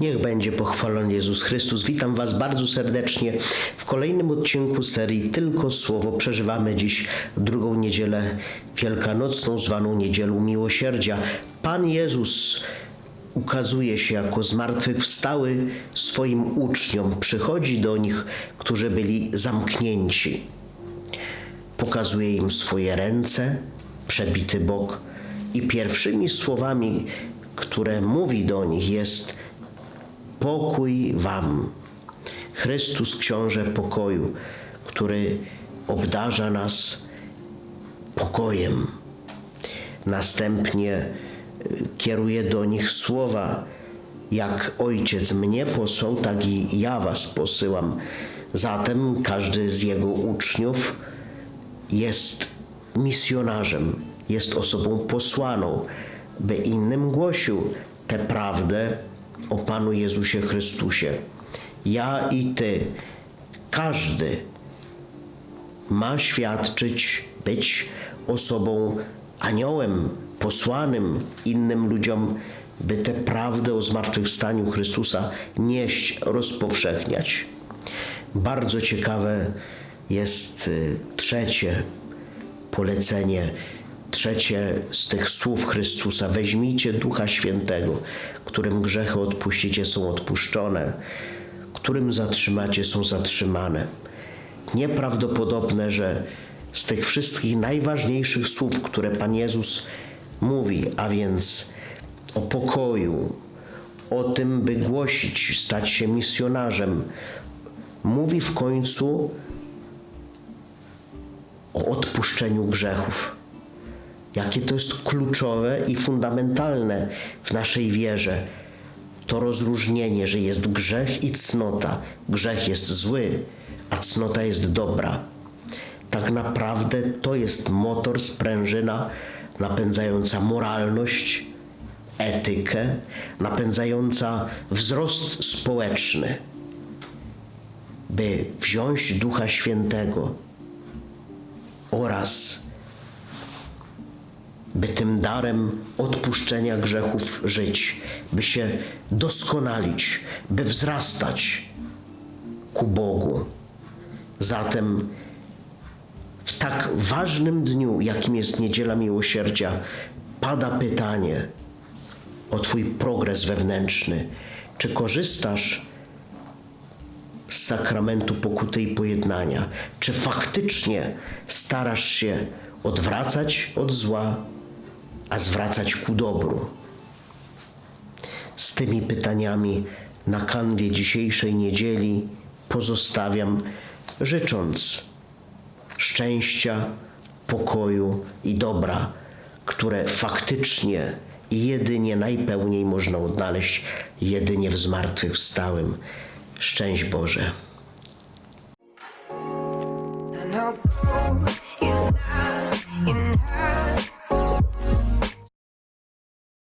Niech będzie pochwalony Jezus Chrystus. Witam Was bardzo serdecznie w kolejnym odcinku serii Tylko Słowo. Przeżywamy dziś drugą niedzielę wielkanocną, zwaną Niedzielą Miłosierdzia. Pan Jezus ukazuje się jako zmartwychwstały swoim uczniom. Przychodzi do nich, którzy byli zamknięci. Pokazuje im swoje ręce, przebity bok i pierwszymi słowami, które mówi do nich jest pokój wam. Chrystus, książę pokoju, który obdarza nas pokojem. Następnie y, kieruje do nich słowa: Jak ojciec mnie posłał, tak i ja was posyłam. Zatem każdy z jego uczniów jest misjonarzem, jest osobą posłaną, by innym głosił tę prawdę o Panu Jezusie Chrystusie. Ja i Ty, każdy ma świadczyć, być osobą, aniołem posłanym innym ludziom, by tę prawdę o zmartwychwstaniu Chrystusa nieść, rozpowszechniać. Bardzo ciekawe jest y, trzecie polecenie, trzecie z tych słów Chrystusa: Weźmijcie Ducha Świętego, którym grzechy odpuścicie, są odpuszczone, którym zatrzymacie, są zatrzymane. Nieprawdopodobne, że z tych wszystkich najważniejszych słów, które Pan Jezus mówi, a więc o pokoju, o tym, by głosić, stać się misjonarzem, mówi w końcu o odpuszczeniu grzechów. Jakie to jest kluczowe i fundamentalne w naszej wierze. To rozróżnienie, że jest grzech i cnota. Grzech jest zły, a cnota jest dobra. Tak naprawdę to jest motor, sprężyna napędzająca moralność, etykę, napędzająca wzrost społeczny. By wziąć Ducha Świętego, oraz by tym darem odpuszczenia grzechów żyć, by się doskonalić, by wzrastać ku Bogu. Zatem w tak ważnym dniu, jakim jest Niedziela Miłosierdzia, pada pytanie o Twój progres wewnętrzny. Czy korzystasz z sakramentu pokuty i pojednania? Czy faktycznie starasz się odwracać od zła, a zwracać ku dobru? Z tymi pytaniami na kanwie dzisiejszej niedzieli pozostawiam, życząc szczęścia, pokoju i dobra, które faktycznie i jedynie najpełniej można odnaleźć jedynie w zmartwychwstałym. Szczęść Boże. And